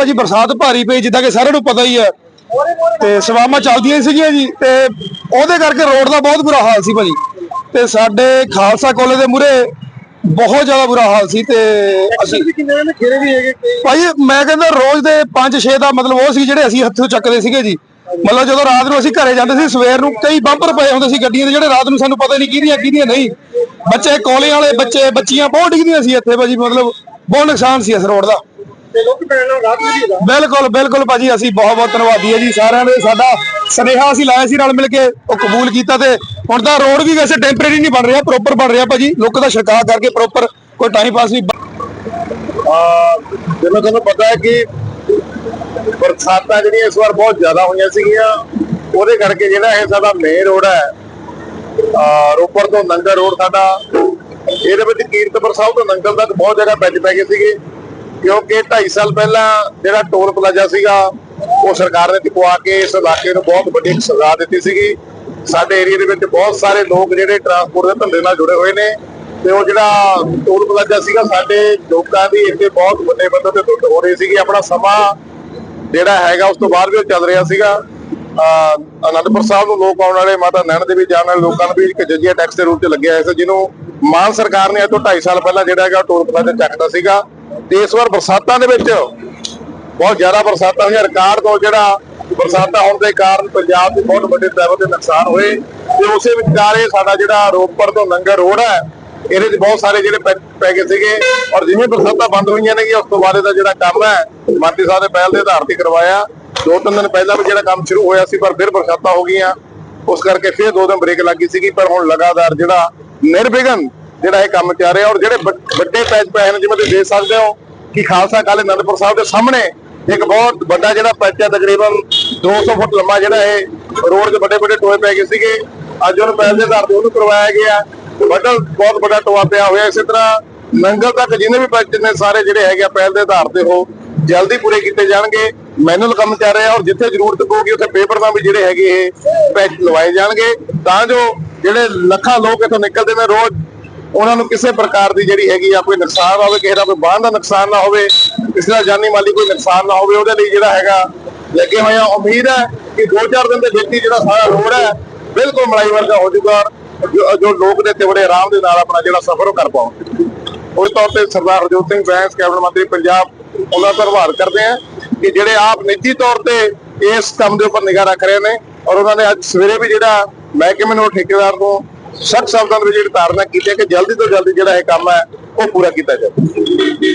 ਭਾਜੀ ਬਰਸਾਤ ਭਾਰੀ ਪਈ ਜਿੱਦਾਂ ਕਿ ਸਾਰਿਆਂ ਨੂੰ ਪਤਾ ਹੀ ਹੈ। ਤੇ ਸਵਾਮਾਂ ਚੱਲਦੀਆਂ ਸੀਗੀਆਂ ਜੀ ਤੇ ਉਹਦੇ ਕਰਕੇ ਰੋਡ ਦਾ ਬਹੁਤ ਬੁਰਾ ਹਾਲ ਸੀ ਭਾਜੀ। ਤੇ ਸਾਡੇ ਖਾਲਸਾ ਕਾਲਜ ਦੇ ਮੂਹਰੇ ਬਹੁਤ ਜ਼ਿਆਦਾ ਬੁਰਾ ਹਾਲ ਸੀ ਤੇ ਅਸੀਂ ਭਾਈ ਮੈਂ ਕਹਿੰਦਾ ਰੋਜ਼ ਦੇ 5-6 ਦਾ ਮਤਲਬ ਉਹ ਸੀ ਜਿਹੜੇ ਅਸੀਂ ਹੱਥੋਂ ਚੱਕਦੇ ਸੀਗੇ ਜੀ। ਮਤਲਬ ਜਦੋਂ ਰਾਤ ਨੂੰ ਅਸੀਂ ਘਰੇ ਜਾਂਦੇ ਸੀ ਸਵੇਰ ਨੂੰ ਕਈ ਬੰਪਰ ਪਏ ਹੁੰਦੇ ਸੀ ਗੱਡੀਆਂ ਦੇ ਜਿਹੜੇ ਰਾਤ ਨੂੰ ਸਾਨੂੰ ਪਤਾ ਨਹੀਂ ਕਿਹਦੀਆਂ ਕਿਹਦੀਆਂ ਨਹੀਂ। ਬੱਚੇ ਕਾਲਜ ਵਾਲੇ ਬੱਚੇ ਬੱਚੀਆਂ ਬਹੁਤ ਡਿੱਗਦੀਆਂ ਸੀ ਇੱਥੇ ਭਾਜੀ ਮਤਲਬ ਬਹੁਤ ਨੁਕਸਾਨ ਸੀ ਇਸ ਰੋਡ ਦਾ। ਤੇ ਲੋਕ ਪੈਣ ਨਾਲ ਰਾਤ ਵੀ ਹੈਗਾ ਬਿਲਕੁਲ ਬਿਲਕੁਲ ਭਾਜੀ ਅਸੀਂ ਬਹੁਤ ਬਹੁਤ ਧੰਨਵਾਦੀ ਹੈ ਜੀ। ਸਾਰਿਆਂ ਦੇ ਸਾਡਾ ਸਨੇਹਾ ਅਸੀਂ ਲਾਇਆ ਸੀ ਨਾਲ ਮਿਲ ਕੇ ਉਹ ਕਬੂਲ ਕੀਤਾ ਤੇ ਹੁਣ ਤਾਂ ਰੋਡ ਵੀ ਵੈਸੇ ਟੈਂਪਰੇਰੀ ਨਹੀਂ ਬਣ ਰਿਹਾ ਪ੍ਰੋਪਰ ਬਣ ਰਿਹਾ ਭਾਜੀ। ਲੋਕਾਂ ਦਾ ਛਿੜਕਾਅ ਕਰਕੇ ਪ੍ਰੋਪਰ ਕੋਈ ਟਾਈਮ ਪਾਸ ਨਹੀਂ ਜਿਵੇਂ ਤੁਹਾਨੂੰ ਪਤਾ ਹੈ ਕਿ ਬਰਸਾਤਾਂ ਜਿਹੜੀਆਂ ਇਸ ਵਾਰ ਬਹੁਤ ਜ਼ਿਆਦਾ ਹੋਈਆਂ ਸੀਗੀਆਂ ਉਹਦੇ ਕਰਕੇ ਜਿਹੜਾ ਇਹ ਸਾਡਾ ਮੇਨ ਰੋਡ ਹੈ ਰੋਪੜ ਤੋਂ ਨੰਗਲ ਰੋਡ ਸਾਡਾ ਇਹਦੇ ਵਿੱਚ ਕੀਰਤਪੁਰ ਸਾਹਿਬ ਤੋਂ ਨੰਗਲ ਤੱਕ ਬਹੁਤ ਜਗ੍ਹਾ ਵਿੱਚ ਪੈ ਗਏ ਸੀਗੇ। ਕਿਉਂਕਿ 2.5 ਸਾਲ ਪਹਿਲਾਂ ਜਿਹੜਾ ਟੋਲ ਪਲਾਜ਼ਾ ਸੀਗਾ, ਉਹ ਸਰਕਾਰ ਨੇ ਚੁਕਵਾ ਕੇ ਇਸ ਇਲਾਕੇ ਨੂੰ ਬਹੁਤ ਵੱਡੀ ਸਜ਼ਾ ਦਿੱਤੀ ਸੀਗੀ। ਸਾਡੇ ਏਰੀਆ ਦੇ ਵਿੱਚ ਬਹੁਤ ਸਾਰੇ ਲੋਕ ਜਿਹੜੇ ਟਰਾਂਸਪੋਰਟ ਦੇ ਧੰਦੇ ਨਾਲ ਜੁੜੇ ਹੋਏ ਨੇ ਤੇ ਉਹ ਜਿਹੜਾ ਟੋਲ ਪਲਾਜ਼ਾ ਸੀਗਾ, ਸਾਡੇ ਲੋਕਾਂ ਦੀ ਇੱਥੇ ਬਹੁਤ ਵੱਡੇ ਪੱਧਰ ਤੇ ਟੁੱਟ ਹੋ ਰਹੀ ਸੀਗੀ। ਆਪਣਾ ਸਮਾਂ ਜਿਹੜਾ ਹੈਗਾ, ਉਸ ਤੋਂ ਬਾਅਦ ਵੀ ਉਹ ਚੱਲ ਰਿਹਾ ਸੀਗਾ। ਅਹ ਅਨੰਦਪੁਰ ਸਾਹਿਬ ਨੂੰ ਲੋਕ ਆਉਣ ਵਾਲੇ ਮਾਤਾ ਨੈਣ ਦੇ ਵੀ ਜਾਣ ਵਾਲੇ ਲੋਕਾਂ ਨੂੰ ਵੀ ਇੱਕ ਜੱਜੀਆ ਟੈਕਸ ਦੇ ਰੂਪ ਚ ਲੱਗਿਆ ਹੋਇਆ ਸੀ, ਜਿਹਨੂੰ ਮਾਨ ਸਰਕਾਰ ਨੇ ਅੱਜ ਤੋਂ 2.5 ਸਾਲ ਪਹਿਲਾਂ ਜਿਹੜਾ ਹੈਗਾ ਟੋਲ ਪਲਾਜ਼ਾ ਚੱਕਦਾ ਸੀਗਾ। ਤੇ ਇਸ ਵਾਰ ਬਰਸਾਤਾਂ ਦੇ ਵਿੱਚ ਬਹੁਤ ਜ਼ਿਆਦਾ ਬਰਸਾਤਾਂ ਹੋਈਆਂ। ਰਿਕਾਰਡ ਤੋਂ ਜਿਹੜਾ ਬਰਸਾਤਾਂ ਹੋਣ ਦੇ ਕਾਰਨ ਪੰਜਾਬ ਦੇ ਬਹੁਤ ਵੱਡੇ ਲੈਵਲ ਤੇ ਨੁਕਸਾਨ ਹੋਏ। ਤੇ ਉਸੇ ਵਿਚਾਰੇ ਸਾਡਾ ਜਿਹੜਾ ਰੋਪੜ ਤੋਂ ਨੰਗਰ ਰੋਡ ਹੈ, ਇਹਦੇ 'ਚ ਬਹੁਤ ਸਾਰੇ ਜਿਹੜੇ ਪੈ- ਗਏ ਸੀਗੇ। ਔਰ ਜਿਵੇਂ ਬਰਸਾਤਾਂ ਬੰਦ ਹੋਈਆਂ ਨੇ ਉਸ ਤੋਂ ਬਾਅਦ ਇਹਦਾ ਜਿਹੜਾ ਕੰਮ ਹੈ ਮੰਤਰੀ ਸਾਹਿਬ ਨੇ ਪਹਿਲ ਦੇ ਆਧਾਰ ਤੇ ਕਰਵਾਇਆ। ਦੋ ਤਿੰਨ ਦਿਨ ਪਹਿਲਾਂ ਵੀ ਜਿਹੜਾ ਕੰਮ ਸ਼ੁਰੂ ਹੋਇਆ ਸੀ, ਪਰ ਫਿਰ ਬਰਸਾਤਾਂ ਹੋ ਗਈਆਂ। ਉਸ ਕਰਕੇ ਫਿਰ ਦੋ ਦਿਨ ਬ੍ਰੇਕ ਲੱਗੀ ਸੀਗੀ, ਪਰ ਹੁਣ ਲਗਾਤਾਰ ਜਿਹੜਾ ਨਿਰਵਿਘਨ ਜਿਹੜਾ ਇਹ ਕੰਮ ਚੱਲ ਰਿਹਾ ਔਰ ਜਿਹੜੇ ਵੱਡੇ ਪੈਚ ਪਏ ਨੇ ਜਿਵੇਂ ਤੁਸੀਂ ਦੇਖ ਸਕਦੇ ਹੋ ਕਿ ਖਾਲਸਾ ਕਾਲੇ ਅਨੰਦਪੁਰ ਸਾਹਿਬ ਦੇ ਸਾਹਮਣੇ ਇੱਕ ਬਹੁਤ ਵੱਡਾ ਜਿਹੜਾ ਪੈਚ ਹੈ ਤਕਰੀਬਨ 200 ਫੁੱਟ ਲੰਮਾ ਜਿਹੜਾ ਇਹ ਰੋਡ 'ਚ ਵੱਡੇ ਵੱਡੇ ਟੋਏ ਪੈ ਗਏ ਸੀਗੇ। ਅੱਜ ਉਹਨੂੰ ਪਹਿਲ ਦੇ ਆਧਾਰ ਤੇ ਉਹਨੂੰ ਕਰਵਾਇਆ ਗਿਆ। ਵੱਡਾ, ਬਹੁਤ ਵੱਡਾ ਟੋਆ ਪਿਆ ਹੋਇਆ ਇਸੇ ਤਰ੍ਹਾਂ ਨੰਗਲ ਤੱਕ ਜਿੰਨੇ ਵੀ ਪੈਚ ਨੇ ਸਾਰੇ ਜਿਹੜੇ ਹੈਗੇ ਆ ਪਹਿਲ ਦੇ ਆਧਾਰ ਤੇ ਉਹ ਜਲਦੀ ਪੂਰੇ ਕੀਤੇ ਜਾਣਗੇ। ਮੈਨੂਅਲ ਕੰਮ ਚੱਲ ਰਿਹਾ ਔਰ ਜਿੱਥੇ ਜ਼ਰੂਰਤ ਪਊਗੀ ਉੱਥੇ ਪੇਪਰ ਦਾ ਵੀ ਜਿਹੜੇ ਹੈਗੇ ਇਹ ਪੈਚ ਲਵਾਏ ਜਾਣਗੇ। ਤਾਂ ਜੋ ਜਿਹੜੇ ਲੱਖਾਂ ਲੋਕ ਇੱਥੋਂ ਨਿਕਲਦੇ ਨੇ ਰੋਜ਼ ਉਹਨਾਂ ਨੂੰ ਕਿਸੇ ਪ੍ਰਕਾਰ ਦੀ ਜਿਹੜੀ ਹੈਗੀ ਆ ਕੋਈ ਨੁਕਸਾਨ ਹੋਵੇ, ਕਿਸੇ ਦਾ ਕੋਈ ਬਾਹਨ ਦਾ ਨੁਕਸਾਨ ਨਾ ਹੋਵੇ, ਕਿਸੇ ਦਾ ਜਾਨੀ ਮਾਲੀ ਕੋਈ ਨੁਕਸਾਨ ਨਾ ਹੋਵੇ, ਉਹਦੇ ਲਈ ਜਿਹੜਾ ਹੈਗਾ ਲੱਗੇ ਹੋਏ ਆ। ਉਮੀਦ ਹੈ ਕਿ 2-4 ਦਿਨ ਦੇ ਵਿੱਚ ਹੀ ਜਿਹੜਾ ਸਾਰਾ ਰੋਡ ਹੈ, ਬਿਲਕੁਲ ਮਲਾਈ ਵਰਗਾ ਹੋ ਜਾਊਗਾ ਜੋ- ਲੋਕ ਨੇ ਤੇ ਬੜੇ ਆਰਾਮ ਦੇ ਨਾਲ ਆਪਣਾ ਜਿਹੜਾ ਸਫ਼ਰ ਉਹ ਕਰ ਪਾਉਣਗੇ ਉਸ ਤੌਰ ਤੇ ਸਰਦਾਰ ਹਰਜੋਤ ਸਿੰਘ ਬੈਂਸ, ਕੈਬਨਿਟ ਮੰਤਰੀ ਪੰਜਾਬ, ਉਹਨਾਂ ਦਾ ਧੰਨਵਾਦ ਕਰਦੇ ਆ ਕਿ ਜਿਹੜੇ ਆਪ ਨਿੱਜੀ ਤੌਰ ਤੇ ਇਸ ਕੰਮ ਦੇ ਉੱਪਰ ਨਿਗਾਹ ਰੱਖ ਰਹੇ ਨੇ ਔਰ ਉਹਨਾਂ ਨੇ ਅੱਜ ਸਵੇਰੇ ਵੀ ਜਿਹੜਾ ਮਹਿਕਮੇ ਨੂੰ, ਠੇਕੇਦਾਰ ਨੂੰ ਸਖਤ ਸ਼ਬਦਾਂ ਦੇ ਵਿੱਚ ਜਿਹੜੀ ਧਾਰਨਾ ਕੀਤੀ ਹੈ ਕਿ ਜਲਦੀ ਤੋਂ ਜਲਦੀ ਜਿਹੜਾ ਇਹ ਕੰਮ ਹੈ, ਉਹ ਪੂਰਾ ਕੀਤਾ ਜਾਵੇ।